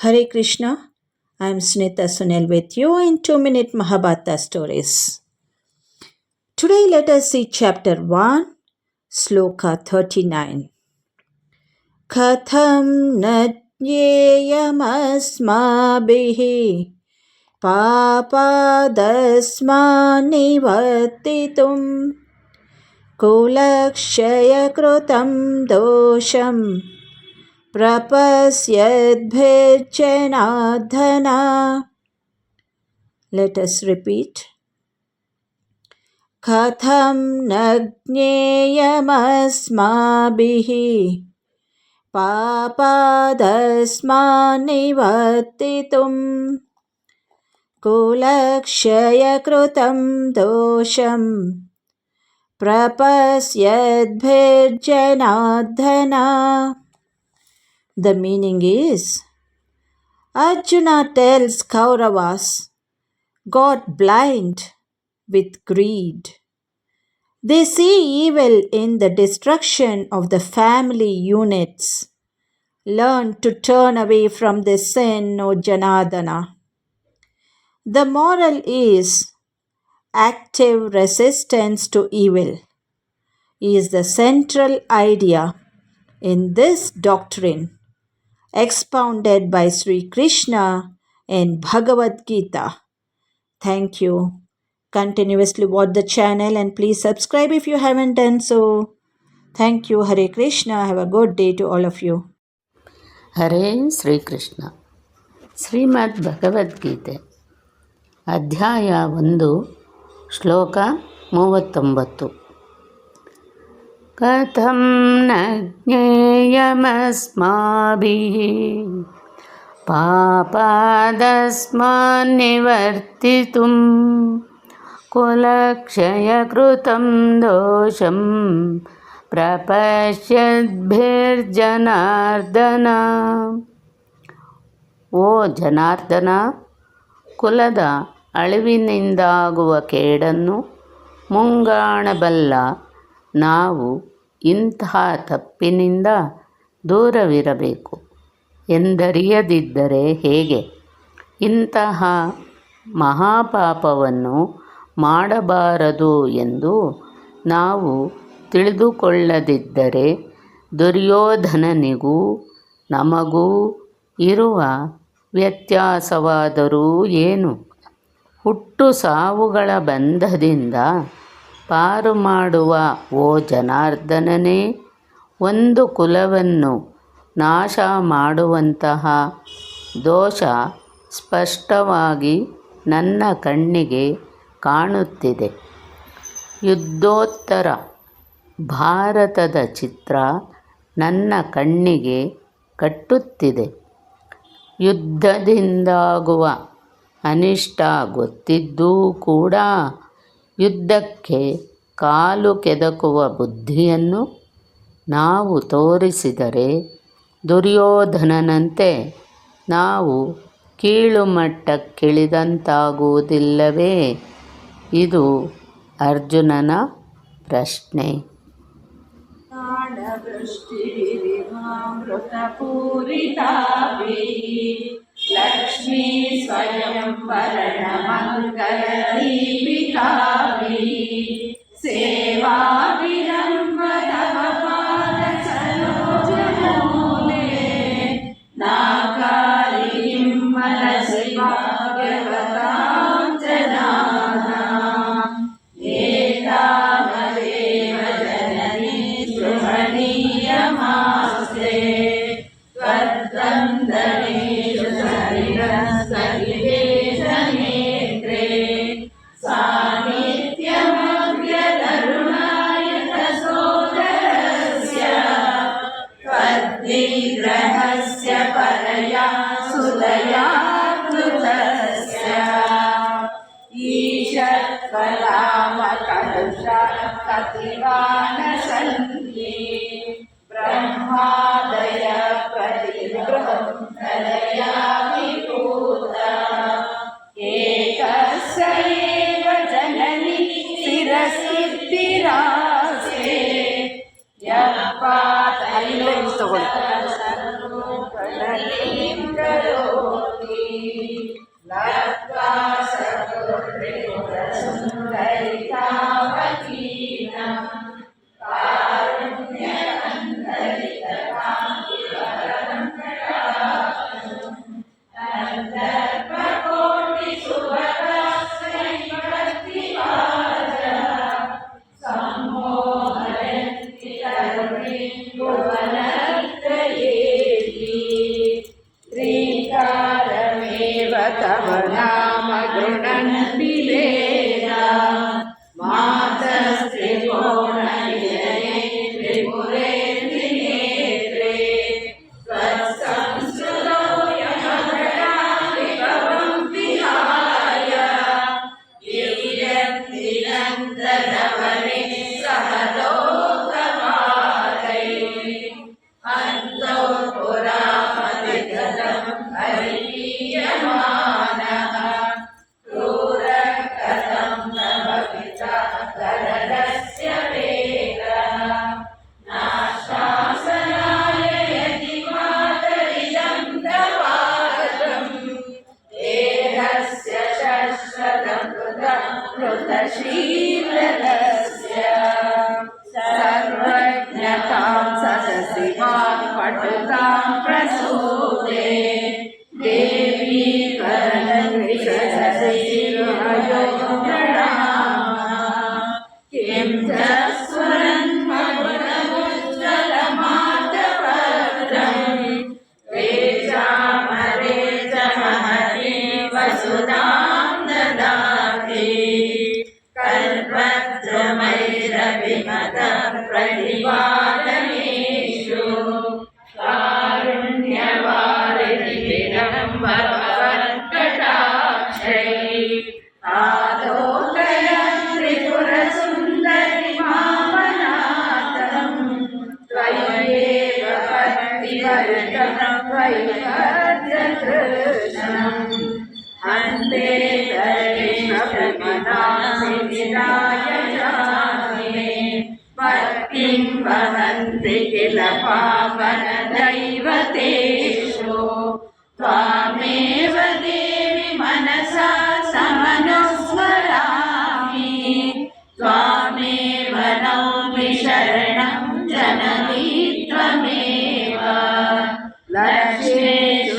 Hare Krishna. I am Sunita Sunil with you in 2 Minute Mahabharata Stories. Today let us see chapter 1, Sloka 39. कथं न ज्ञेयमस्माभिः पापादस्मान्निवर्तितुं कुलक्षयकृतं दोषम् प्रपश्यद्भिर्जनार्दना Let us repeat. कथं न ज्ञेयमस्माभिः पापादस्मान्निवर्तितुं कुलक्षयकृतं दोषं प्रपश्यद्भिर्जनार्दना The meaning is Arjuna tells Kauravas got blind with greed. They see evil in the destruction of the family units. Learn to turn away from this sin, O Janardana. The moral is active resistance to evil is the central idea in this doctrine expounded by Sri Krishna in Bhagavad Gita. Thank you. Continuously watch the channel and please subscribe if you haven't done so. Thank you. Hare Krishna. Have a good day to all of you. ಹರೇ ಶ್ರೀಕೃಷ್ಣ ಶ್ರೀಮದ್ ಭಗವದ್ಗೀತೆ ಅಧ್ಯಾಯ ಒಂದು ಶ್ಲೋಕ ಮೂವತ್ತೊಂಬತ್ತು कथं न ज्ञेयमस्माभिः पापादस्मान्निवर्तितुं कुलक्षयकृतं दोषं ಪ್ರಪಶ್ಯದ್ಭಿರ್ಜನಾರ್ದನ ಓ ಜನಾರ್ದನ ಕುಲದ ಅಳಿವಿನಿಂದಾಗುವ ಕೇಡನ್ನು ಮುಂಗಾಣಬಲ್ಲ ನಾವು ಇಂತಹ ತಪ್ಪಿನಿಂದ ದೂರವಿರಬೇಕು ಎಂದರಿಯದಿದ್ದರೆ ಹೇಗೆ? ಇಂತಹ ಮಹಾಪಾಪವನ್ನು ಮಾಡಬಾರದು ಎಂದು ನಾವು ತಿಳಿದುಕೊಳ್ಳದಿದ್ದರೆ ದುರ್ಯೋಧನನಿಗೂ ನಮಗೂ ಇರುವ ವ್ಯತ್ಯಾಸವಾದರೂ ಏನು? ಹುಟ್ಟು ಸಾವುಗಳ ಬಂಧದಿಂದ ಪಾರು ಮಾಡುವ, ಓ ಜನಾರ್ದನನೇ, ಒಂದು ಕುಲವನ್ನು ನಾಶ ಮಾಡುವಂತಹ ದೋಷ ಸ್ಪಷ್ಟವಾಗಿ ನನ್ನ ಕಣ್ಣಿಗೆ ಕಾಣುತ್ತಿದೆ. ಯುದ್ಧೋತ್ತರ ಭಾರತದ ಚಿತ್ರ ನನ್ನ ಕಣ್ಣಿಗೆ ಕಟ್ಟುತ್ತಿದೆ. ಯುದ್ಧದಿಂದಾಗುವ ಅನಿಷ್ಟ ಗೊತ್ತಿದ್ದೂ ಕೂಡ ಯುದ್ಧಕ್ಕೆ ಕಾಲು ಕೆದಕುವ ಬುದ್ಧಿಯನ್ನು ನಾವು ತೋರಿಸಿದರೆ ದುರ್ಯೋಧನನಂತೆ ನಾವು ಕೀಳುಮಟ್ಟಕ್ಕಿಳಿದಂತಾಗುವುದಿಲ್ಲವೇ? ಇದು ಅರ್ಜುನನ ಪ್ರಶ್ನೆ. ಲಕ್ಷ್ಮೀ ಸ್ವಯಂ ईशत्कलामकलुषा कतिवान सन्ति ब्रह्मादय प्रतिगृहं तदया विभूता एकस्य एव जननि शिरसिद्धिरास्ते यः पातयिं winter वहन्ति किल पावन दैवतेषु त्वामेव देवि मनसा समनुस्मरामि त्वामेव नौमि शरणं जननी त्वमेव लक्ष्मीषु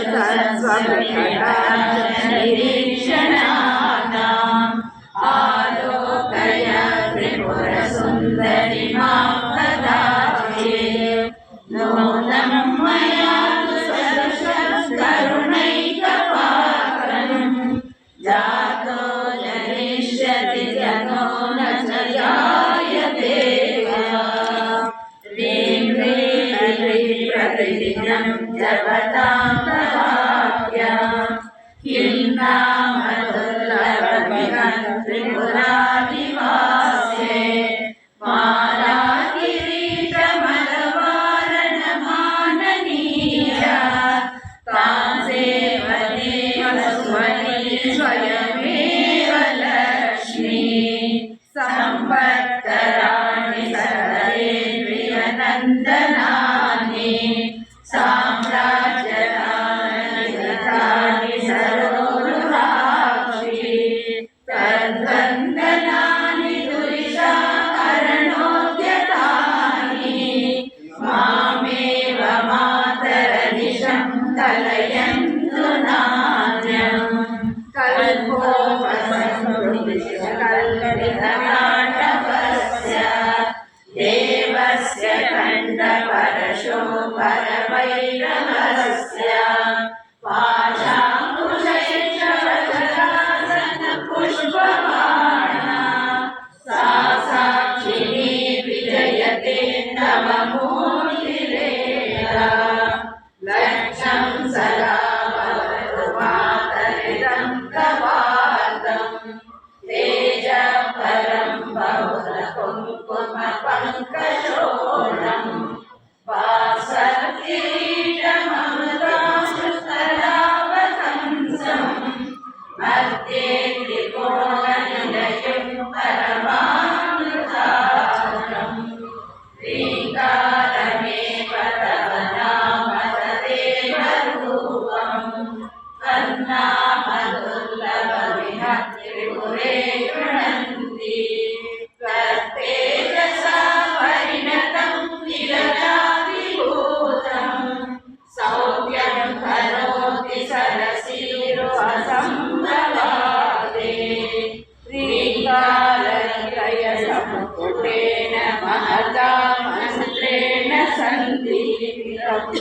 सङ्गीतं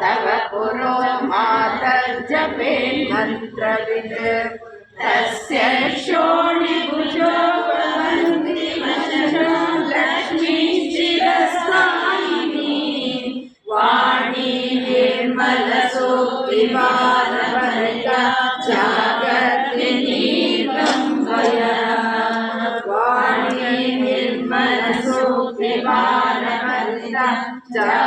तव पुरो मातर्जपे मन्त्रविद तस्य शोणिभुजो वन्दिमशो लक्ष्मीश्चिरस्वामिनी वाणी निर्मलसोऽपिवादभरिता जागर्दिनी done. Yeah.